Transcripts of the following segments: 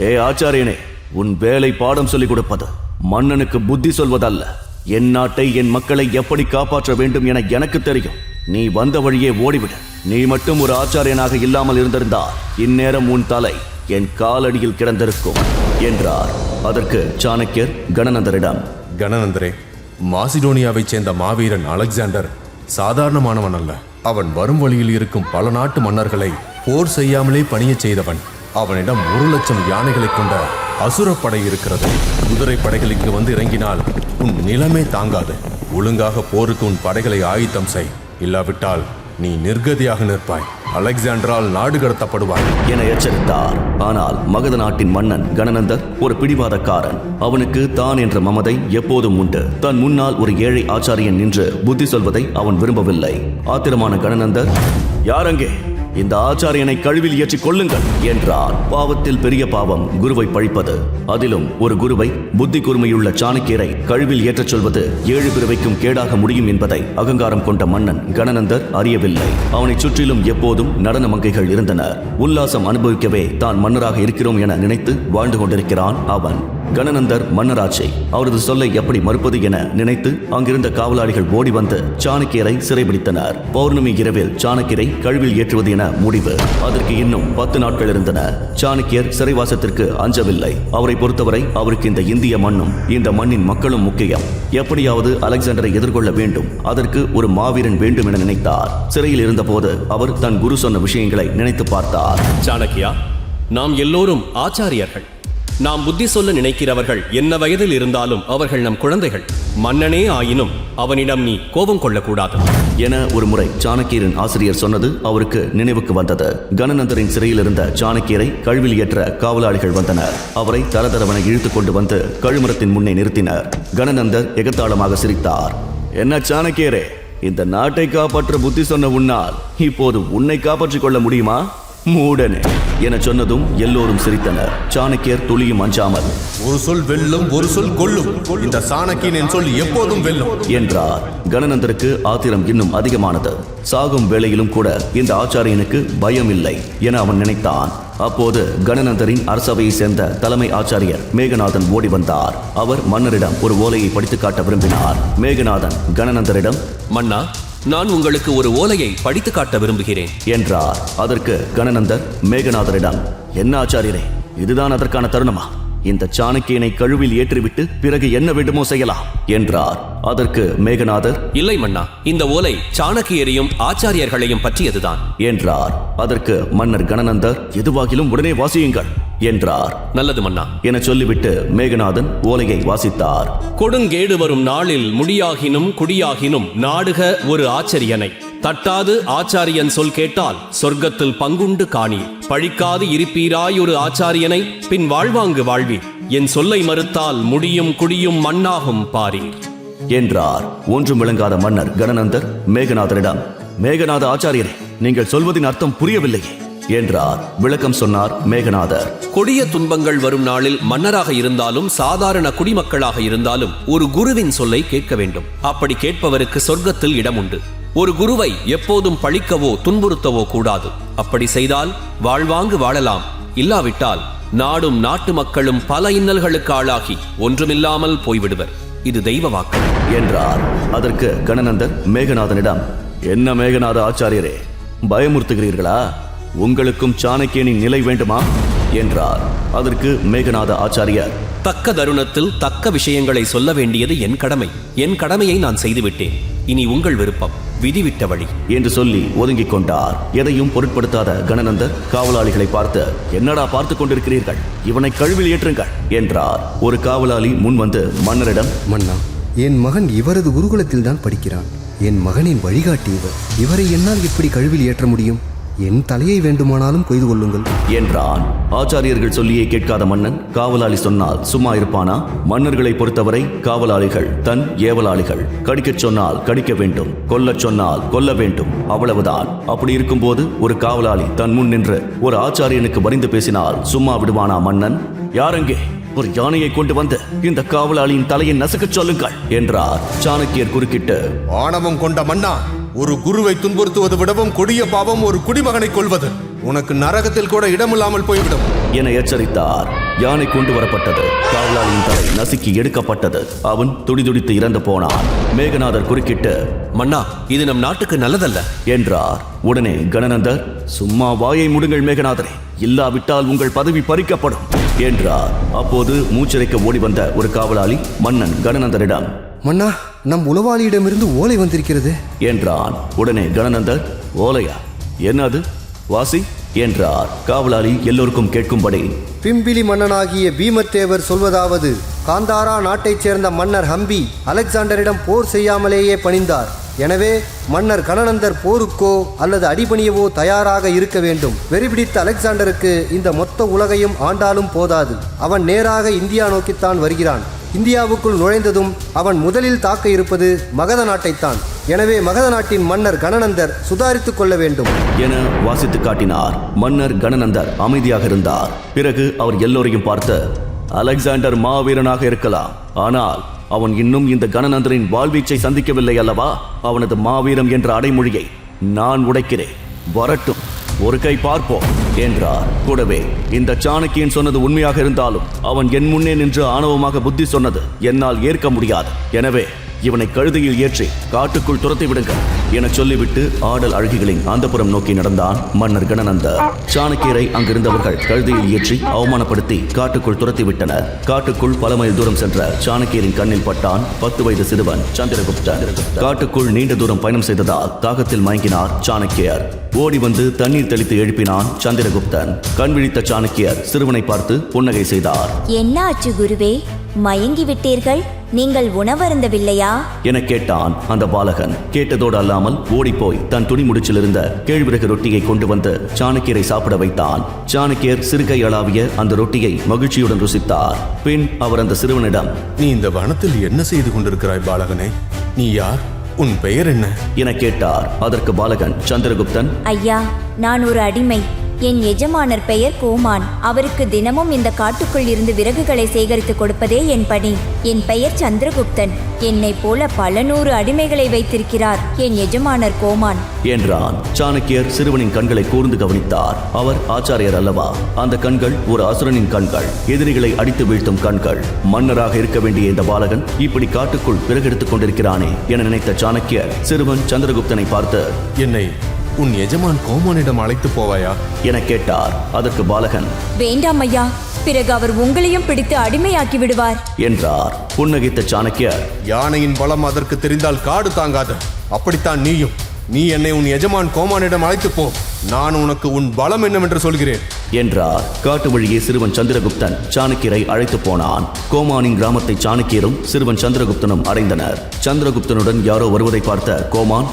ஏ ஆச்சாரியனே உன் வேலை பாடம் சொல்லிக் கொடுப்பது மன்னனுக்கு புத்தி சொல்வதல்ல. என் நாட்டை என் மக்களை எப்படி காப்பாற்ற வேண்டும் என எனக்கு தெரியும். நீ வந்த வழியே ஓடிவிடு. நீ மட்டும் ஒரு ஆச்சாரியனாக இல்லாமல் இருந்திருந்தால் இந்நேரம் உன் தலை என் காலடியில் கிடந்திருக்கும் என்றார். அதற்கு சாணக்கியர் கணநந்தரிடம் கணநந்தரே மாசிடோனியாவைச் சேர்ந்த மாவீரன் அலெக்சாண்டர் சாதாரணமானவன் அல்ல. அவன் வரும் வழியில் இருக்கும் பல நாட்டு மன்னர்களை போர் செய்யாமலே பணியச் செய்தவன். அவனிடம் ஒரு லட்சம் யானைகளைக் கொண்ட அசுரப்படை இருக்கிறது. குதிரை படைகளுக்கு வந்து இறங்கினால் உன் நிலமே தாங்காது. ஒழுங்காக போருக்கு உன் படைகளை ஆயுத்தம் செய். இல்லாவிட்டால் நீ நிர்கதியாக நிற்பாய். அலெக்சாண்டரால் நாடு கடத்தப்படுவாய். என எச்சரித்தார். ஆனால் மகத நாட்டின் மன்னன் கணநந்தர் ஒரு பிடிவாதக்காரன். அவனுக்கு தான் என்ற மமதை எப்போதும் உண்டு. தன் முன்னால் ஒரு ஏழை ஆச்சாரியன் நின்று புத்தி சொல்வதை அவன் விரும்பவில்லை. ஆத்திரமான கணநந்தர் யாரங்கே இந்த ஆச்சாரியனை கழுவில் ஏற்றிக் கொள்ளுங்கள் என்றார். பாவத்தில் பெரிய பாவம் குருவை பழிப்பது. அதிலும் ஒரு குருவை புத்தி கூர்மையுள்ள சாணக்கியரை கழுவில் ஏற்றச் சொல்வது ஏழு பிறவைக்கும் கேடாக முடியும் என்பதை அகங்காரம் கொண்ட மன்னன் கணநந்தர் அறியவில்லை. அவனைச் சுற்றிலும் எப்போதும் நடன மங்கைகள் இருந்தனர் உல்லாசம் அனுபவிக்கவே தான் மன்னராக இருக்கிறோம் என நினைத்து வாழ்ந்து கொண்டிருக்கிறான் அவன். கணநந்தர் மன்னராட்சி அவரது சொல்லை எப்படி மறுப்பது என நினைத்து அங்கிருந்த காவலாளிகள் ஓடி வந்து சாணக்கியரை சிறைபிடித்தனர். பௌர்ணமி இரவில் சாணக்கியரை கழுவில் ஏற்றுவது என முடிவு. அதற்கு இன்னும் பத்து நாட்கள் இருந்தன. சாணக்கியர் சிறைவாசத்திற்கு அஞ்சவில்லை. அவரை பொறுத்தவரை அவருக்கு இந்த இந்திய மண்ணும் இந்த மண்ணின் மக்களும் முக்கியம். எப்படியாவது அலெக்சாண்டரை எதிர்கொள்ள வேண்டும். அதற்கு ஒரு மாவீரன் வேண்டும் என நினைத்தார். சிறையில் இருந்தபோது அவர் தன் குரு சொன்ன விஷயங்களை நினைத்து பார்த்தார். சாணக்கியா நாம் எல்லோரும் ஆச்சாரியர்கள். நாம் புத்தி சொல்ல நினைக்கிறவர்கள் என்ன வயதில் இருந்தாலும் அவர்கள் நம் குழந்தைகள். மன்னனே ஆயினும் அவனிடம் நீ கோபம் கொள்ளக்கூடாது. என ஒரு முறை சாணக்கியரின் ஆசிரியர் சொன்னது அவருக்கு நினைவுக்கு வந்தது. கணநந்தரின் சிறையில் இருந்த சாணக்கியரை கழுவில் ஏற்ற காவலாளிகள் வந்தனர். அவரை தரதரவனை இழுத்துக் கொண்டு வந்து கழுமரத்தின் முன்னே நிறுத்தினர். கணநந்தர் எகத்தாளமாக சிரித்தார். என்ன சாணக்கியரே இந்த நாட்டை காப்பாற்ற புத்தி சொன்ன உன்னால் இப்போது உன்னை காப்பாற்றிக் கொள்ள முடியுமா? மூடனே. என சொன்னதும் எல்லோரும் சிரித்தனர். சாணக்கியர் துளியும் அஞ்சாமல் ஒரு சொல் வெல்லும் ஒரு சொல் கொல்லும். இந்த சாணக்கியனின் சொல் எப்போதும் வெல்லும். என்றார். கணநந்தருக்கு ஆத்திரம் இன்னும் அதிகமானது. சாகும் வேளையிலும் கூட இந்த ஆச்சாரியனுக்கு பயம் இல்லை என அவன் நினைத்தான். அப்போது கணநந்தரின் அரசவையை சேர்ந்த தலைமை ஆச்சாரியர் மேகநாதன் ஓடி வந்தார். அவர் மன்னரிடம் ஒரு ஓலையை படித்து காட்ட விரும்பினார். மேகநாதன் கணநந்தரிடம் மன்னா நான் உங்களுக்கு ஒரு ஓலையை படித்து காட்ட விரும்புகிறேன். என்றார். அதற்கு கணநந்தர் மேகநாதரிடம் என்ன ஆச்சாரியரே? இதுதான் அதற்கான தருணமா? இந்த சாணக்கியனை கழுவில் ஏற்றிவிட்டு பிறகு என்ன வேண்டுமோ செய்யலாம் என்றார். அதற்கு மேகநாதர் இல்லை மன்னா இந்த ஓலை சாணக்கியரையும் ஆச்சாரியர்களையும் பற்றியதுதான் என்றார். அதற்கு மன்னர் கணநந்தர் எதுவாகிலும் உடனே வாசியுங்கள் என்றார். நல்லது மன்னா. என சொல்லிவிட்டு மேகநாதன் ஓலையை வாசித்தார். கொடுங்கேடு வரும் நாளில் முடியாகினும் குடியாகினும் நாடுக ஒரு ஆச்சரியனை. தட்டாது ஆச்சாரியன் சொல் கேட்டால் சொர்க்கத்தில் பங்குண்டு காணி. பழிக்காது இருப்பீராய் ஒரு ஆச்சாரியனை பின் வாழ்வாங்கு வாழ்வீர். என் சொல்லை மறுத்தால் முடியும் குடியும் மண்ணாகும் பாரீர். என்றார். ஒன்றும் விளங்காத மன்னர் கணநந்தர் மேகநாதரிடம் மேகநாத ஆச்சாரியரே நீங்கள் சொல்வதின் அர்த்தம் புரியவில்லையே என்றார். விளக்கம் சொன்னார் மேகநாதர். கொடிய துன்பங்கள் வரும் நாளில் மன்னராக இருந்தாலும் சாதாரண குடிமக்களாக இருந்தாலும் ஒரு குருவின் சொல்லை கேட்க வேண்டும். அப்படி கேட்பவருக்கு சொர்க்கத்தில் இடம் உண்டு ஒரு குருவை எப்போதும் பழிக்கவோ துன்புறுத்தவோ கூடாது. அப்படி செய்தால் வாழ்வாங்கு வாழலாம். இல்லாவிட்டால் நாடும் நாட்டு மக்களும் பல இன்னல்களுக்கு ஆளாகி ஒன்றுமில்லாமல் போய்விடுவர். இது தெய்வ வாக்கு. என்றார். அதற்கு கணநந்தர் மேகநாதனிடம் என்ன மேகநாத ஆச்சாரியரே பயமுறுத்துகிறீர்களா? உங்களுக்கும் சாணக்கியனின் நிலை வேண்டுமா? என்றார். அதற்கு மேகநாத ஆச்சாரியர் தக்க தருணத்தில் தக்க விஷயங்களை சொல்ல வேண்டியது என் கடமை. என் கடமையை நான் செய்துவிட்டேன். இனி உங்கள் விருப்பம். விதிவிட்ட வழி. என்று சொல்லி ஒதுங்கிக் கொண்டார். எதையும் பொருட்படுத்தாத கணநந்தர் காவலாளிகளை பார்த்து என்னடா பார்த்து கொண்டிருக்கிறீர்கள்? இவனை கழுவில் ஏற்றுங்கள் என்றார். ஒரு காவலாளி முன் வந்து மன்னரிடம் மன்னா என் மகன் இவரது குருகுலத்தில் தான் படிக்கிறான். என் மகனின் வழிகாட்டி இவர். இவரை என்னால் எப்படி கழுவில் ஏற்ற முடியும்? என் தலையை வேண்டுமானாலும் கொய்து கொள்ளுங்கள். என்றான். ஆச்சாரியர்கள் சொல்லியே கேட்காத மன்னன் காவலாளி சொன்னால் சும்மா இருப்பானா? மன்னர்களை பொறுத்தவரை காவலாளிகள் தன் ஏவலாளிகள். கடிக்கச் சொன்னால் கடிக்க வேண்டும் கொல்லச் சொன்னால் கொல்ல வேண்டும் அவ்வளவுதான். அப்படி இருக்கும்போது ஒரு காவலாளி தன் முன் நின்று ஒரு ஆச்சாரியனுக்கு வரிந்து பேசினால் சும்மா விடுவானா மன்னன்? யாரெங்கே ஒரு யானையை கொண்டு வந்து இந்த காவலாளியின் தலையை நசுக்கச் சொல்லுங்கள் என்றார். சாணக்கியர் குறுக்கிட்டு ஆணவம் கொண்ட மன்னா ஒரு குருவை துன்புறுத்துவது விடவும் கொடிய பாவம் ஒரு குடிமகனை கொள்வது உனக்கு நரகத்தில் கூட இடமில்லாமல் போய்விடும். என எச்சரித்தார். யானை கொண்டு வரப்பட்டது. காவலாளியின் தலை நசுக்கி எடுக்கப்பட்டது. அவன் துடிதுடித்து இறந்து போனான். மேகநாதர் குறுக்கிட்டு மன்னா இது நம் நாட்டுக்கு நல்லதல்ல. என்றார். உடனே கணநந்தர் சும்மா வாயை முடுங்கள் மேகநாதரே. இல்லாவிட்டால் உங்கள் பதவி பறிக்கப்படும். என்றார். அப்போது மூச்சிறைக்க ஓடி வந்த ஒரு காவலாளி மன்னன் கணநந்தரிடம் மன்னா நம் உளவாளியிடமிருந்து ஓலை வந்திருக்கிறது. என்றான். உடனே கணநந்தர் ஓலையா? என்னது? வாசி என்றார். காவலாளி எல்லோருக்கும் கேட்கும்படி. பிம்பிலி மன்னனாகிய பீமத்தேவர் சொல்வதாவது காந்தாரா நாட்டைச் சேர்ந்த மன்னர் ஹம்பி அலெக்சாண்டரிடம் போர் செய்யாமலேயே பணிந்தார். எனவே மன்னர் கணநந்தர் போருக்கோ அல்லது அடிபணியவோ தயாராக இருக்க வேண்டும். வெறிபிடித்த அலெக்சாண்டருக்கு இந்த மொத்த உலகையும் ஆண்டாலும் போதாது. அவன் நேராக இந்தியா நோக்கித்தான் வருகிறான். இந்தியாவுக்குள் நுழைந்ததும் அவன் முதலில் தாக்க இருப்பது மகத நாட்டைத்தான். எனவே மகத நாட்டின் மன்னர் கணநந்தர் சுதாரித்துக் கொள்ள வேண்டும். என வாசித்து காட்டினார். மன்னர் கணநந்தர் அமைதியாக இருந்தார். பிறகு அவர் எல்லோரையும் பார்த்து அலெக்சாண்டர் மாவீரனாக இருக்கலாம். ஆனால் அவன் இன்னும் இந்த கணநந்தரின் வாழ்வீச்சை சந்திக்கவில்லை அல்லவா? அவனது மாவீரம் என்ற அடைமொழியை நான் உடைக்கிறேன். வரட்டும். ஒரு கை பார்ப்போம் என்றார். கூடவே இந்த சாணக்கியன் சொன்னது உண்மையாக இருந்தாலும் அவன் என் முன்னே நின்று ஆணவமாக புத்தி சொன்னது என்னால் ஏற்க முடியாது. எனவே இவனை கழுதையில் ஏற்றி காட்டுக்குள் துரத்தி விடுங்கள். என சொல்லிவிட்டு ஆடல் அழகிகளின் ஆந்தப்புறம் நோக்கி நடந்தான் மன்னர் கணநந்தர் சாணக்கியரை அங்கிருந்தவர்கள் கழுதையில் ஏற்றி அவமானப்படுத்தி காட்டுக்குள் துரத்தி விட்டனர் காட்டுக்குள் பல மைல் தூரம் சென்ற சாணக்கியரின் கண்ணில் பட்டான் பத்து வயது சிறுவன் சந்திரகுப்தன். காட்டுக்குள் நீண்ட தூரம் பயணம் செய்ததால் தாகத்தில் மயங்கினார் சாணக்கியர். ஓடி வந்து தண்ணீர் தெளித்து எழுப்பினான் சந்திரகுப்தன். கண் விழித்த சாணக்கியர் சிறுவனை பார்த்து புன்னகை செய்தார். என்ன ஆச்சு குருவே? மயங்கி விட்டீர்கள் நீங்கள் உணவருந்தவில்லையா? என கேட்டான் அந்த பாலகன். கேட்டதோடு அல்லாமல் ஓடிப்போய் தன் துணி முடிச்சில் இருந்த கேழ்விறகு ரொட்டியை கொண்டு வந்து சாணக்கியரை சாப்பிட வைத்தான். சாணக்கியர் சிறுகை அளாவிய அந்த ரொட்டியை மகிழ்ச்சியுடன் ருசித்தார். பின் அவர் அந்த சிறுவனிடம் நீ இந்த வனத்தில் என்ன செய்து கொண்டிருக்கிறாய் பாலகனே? நீ யார்? உன் பெயர் என்ன? என கேட்டார். அதற்கு பாலகன் சந்திரகுப்தன் ஐயா நான் ஒரு அடிமை. என் எஜமானர் பெயர் கோமான். அவருக்கு தினமும் இந்த காட்டுக்குள் இருந்து விறகுகளை சேகரித்து கொடுப்பதே என் பணி. என் பெயர் சந்திரகுப்தன். என்னைப் போல பல நூறு அடிமைகளை வைத்திருக்கிறார் என் எஜமானர் கோமான். என்றான். சாணக்கியர் சிறுவனின் கண்களை கூர்ந்து கவனித்தார். அவர் ஆச்சாரியர் அல்லவா? அந்த கண்கள் ஒரு அசுரனின் கண்கள். எதிரிகளை அடித்து வீழ்த்தும் கண்கள். மன்னராக இருக்க வேண்டிய இந்த பாலகன் இப்படி காட்டுக்குள் பிறகெடுத்துக் கொண்டிருக்கிறானே என நினைத்த சாணக்கியர் சிறுவன் சந்திரகுப்தனை பார்த்து என்னை உன் எஜமான் கோமானிடம் அழைத்து போவாயா? என கேட்டார். அதற்கு பாலகன் வேண்டாம் ஐயா பிறகு அவர் உங்களையும் பிடித்து அடிமையாக்கி விடுவார். என்றார். புன்னகைத்த சாணக்கியர் யானையின் பலம் அதற்கு தெரிந்தால் காடு தாங்காது. அப்படித்தான் நீயும். நீ என்னை உன் எஜமான் கோமானிடம் அழைத்து போ. நான் உனக்கு உன் பலம் என்னவென்று சொல்கிறேன். என்றார். காட்டு வழியே சிறுவன் சந்திரகுப்தன் சாணக்கியரை அழைத்து போனான். கோமானின் கிராமத்தை சாணக்கியரும் சிறுவன் சந்திரகுப்தனும் அடைந்தனர். சந்திரகுப்தனுடன் யாரோ வருவதை பார்த்த கோமான்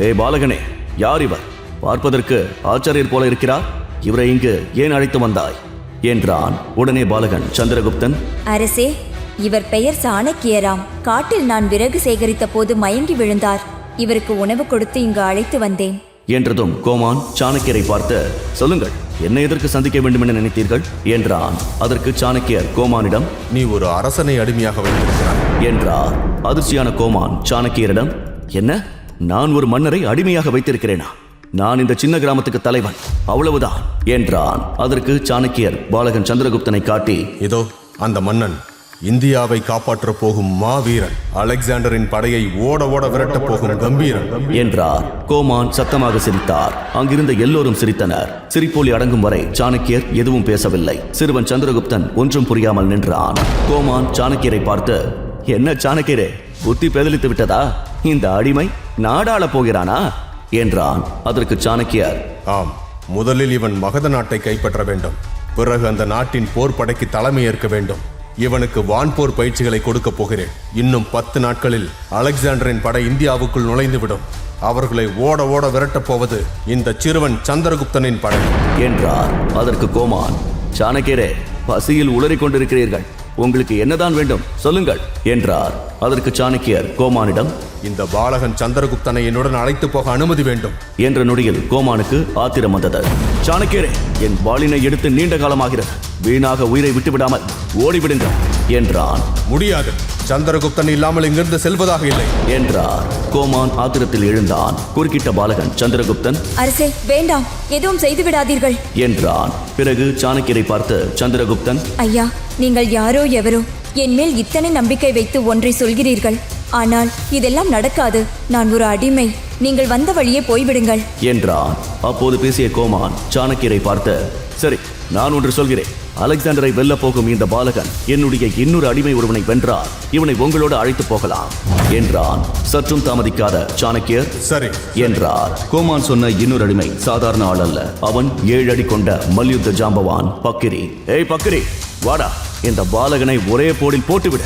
ஏ பாலகனே யார் இவர்? பார்ப்பதற்கு ஆச்சாரியர் போல இருக்கிறார்? இவரை இங்கு ஏன் அழைத்து வந்தாய்? என்றான் உடனே பாலகன் சந்திரகுப்தன். அரசே இவர் பெயர் சாணக்கியராம். காட்டில் நான் விறகு சேகரித்த போது மயங்கி விழுந்தார். இவருக்கு உணவு கொடுத்து இங்கு அழைத்து வந்தேன். என்றதும் கோமான் சாணக்கியரை பார்த்து சொல்லுங்கள் என்ன எதற்கு சந்திக்க வேண்டும் என நினைத்தீர்கள்? என்றான். அதற்கு சாணக்கியர் கோமானிடம் நீ ஒரு அரசனை அடிமையாக வைத்திருக்கிறாய். என்றார். அதிர்ச்சியான கோமான் சாணக்கியரிடம் என்ன? நான் ஒரு மன்னரை அடிமையாக வைத்திருக்கிறேனா? நான் இந்த சின்ன கிராமத்துக்கு தலைவன். அவ்வளவுதான் என்றான். அதற்கு சாணக்கியர் பாலகன் சந்திரகுப்தனை காட்டி இதோ அந்த மன்னன் இந்தியாவை காப்பாற்றப் போகும் மாவீரன் அலெக்சாண்டரின் படையை ஓட ஓட விரட்டப் போகும் கம்பீரன் என்றார். கோமான் சத்தமாக சிரித்தார். அங்கிருந்த எல்லோரும் சிரித்தனர். சிரிப்பொலி அடங்கும் வரை சாணக்கியர் எதுவும் பேசவில்லை. சிறுவன் சந்திரகுப்தன் ஒன்றும் புரியாமல் நின்றான். கோமான் சாணக்கியரை பார்த்து என்ன சாணக்கியரே புத்தி பேதலித்து விட்டதா? இந்த அடிமை நாடாளப் போகிறானா? என்றான் அதற்கு சாணக்கியர். ஆம் முதலில் இவன் மகத நாட்டை கைப்பற்ற வேண்டும். பிறகு அந்த நாட்டின் போர் படைக்கு தலைமை ஏற்க வேண்டும். இவனுக்கு வான்போர் பயிற்சிகளை கொடுக்கப் போகிறேன். இன்னும் பத்து நாட்களில் அலெக்சாண்டரின் படை இந்தியாவுக்குள் நுழைந்துவிடும். அவர்களை ஓட ஓட விரட்டப் போவது இந்த சிறுவன் சந்திரகுப்தனின் படை. என்றார். அதற்கு கோமான் சாணக்கியரே பசியில் உளறிக் கொண்டிருக்கிறீர்கள். உங்களுக்கு என்னதான் வேண்டும் சொல்லுங்கள் என்றார். அதற்கு சாணக்கியர் கோமானிடம் இந்த பாலகன் சந்திரகுப்தனை என்னுடன் அழைத்து போக அனுமதி வேண்டும். என்ற நொடியில் கோமானுக்கு ஆத்திரம் வந்தது. சாணக்கியரே என் வாளினை எடுத்து நீண்ட காலமாகிறது. வீணாக உயிரை விட்டுவிடாமல் ஓடிவிடுங்கள் என்றான். முடியாது. சந்திரகுப்தன் இல்லாமல் இங்கிருந்து செல்வதாக இல்லை. என்றார். கோமான் ஆத்திரத்தில் எழுந்தான். குறுக்கிட்ட பாலகன் சந்திரகுப்தன் அரசே வேண்டாம் எதுவும் செய்து விடாதீர்கள் என்றான். பிறகு சாணக்கியரை பார்த்து சந்திரகுப்தன் ஐயா நீங்கள் யாரோ எவரோ என் மேல் இத்தனை நம்பிக்கை வைத்து ஒன்றை சொல்கிறீர்கள். ஆனால் இதெல்லாம் நடக்காது. நான் ஒரு அடிமை. நீங்கள் வந்த வழியே போய்விடுங்கள். என்றான். அப்போது பேசிய கோமான் சாணக்கியரை பார்த்து சரி நான் ஒன்று சொல்கிறேன். அலெக்சாண்டரை வெல்ல போகும் இந்த பாலகன் என்னுடைய இன்னொரு அடிமை ஒருவனை வென்றார். இவனை உங்களோடு அழைத்து போகலாம். என்றான். சற்றும் தாமதிக்காத சாணக்கியர். சரி என்றார். கோமான் சொன்ன இன்னொரு அடிமை சாதாரண ஆள் அல்ல. அவன் ஏழு அடி கொண்ட மல்யுத்த ஜாம்பவான் பக்கிரி. ஏய் பக்கிரி வாடா. இந்த பாலகனை ஒரே போடில் போட்டுவிடு.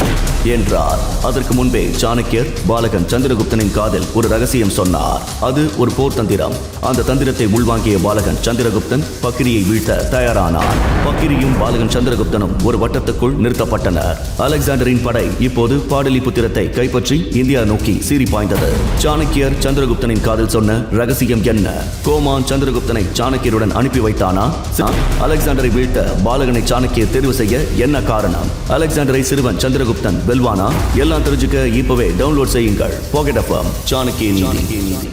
என்றார். அதற்கு முன்பே சாணக்கியர் பாலகன் சந்திரகுப்தனின் காதில் ஒரு ரகசியம் சொன்னார். அது ஒரு போர் தந்திரம். அந்த தந்திரத்தை உள்வாங்கிய பாலகன் சந்திரகுப்தன் பக்கிரியை வீழ்த்த தயாரானான். பக்கிரியும் பாலகன் சந்திரகுப்தனும் ஒரு வட்டத்துக்குள் நிறுத்தப்பட்டனர். அலெக்சாண்டரின் படை இப்போது பாடலிபுத்திரத்தை கைப்பற்றி இந்தியா நோக்கி சீறி பாய்ந்தது. சாணக்கியர் சந்திரகுப்தனின் காதில் சொன்ன ரகசியம் என்ன? கோமான் சந்திரகுப்தனை சாணக்கியருடன் அனுப்பி வைத்தானா? அலெக்சாண்டரை வீழ்த்த பாலகனை சாணக்கியர் தேர்வு செய்ய என்ன காரணம்? அலெக்சாண்டரை சிறுவன் சந்திரகுப்தன் வெல்வானா? எல்லாம் தெரிஞ்சுக்க இப்பவே டவுன்லோட் செய்யுங்கள். பாக்கெட் எஃப்எம் சாணக்கிய நீதி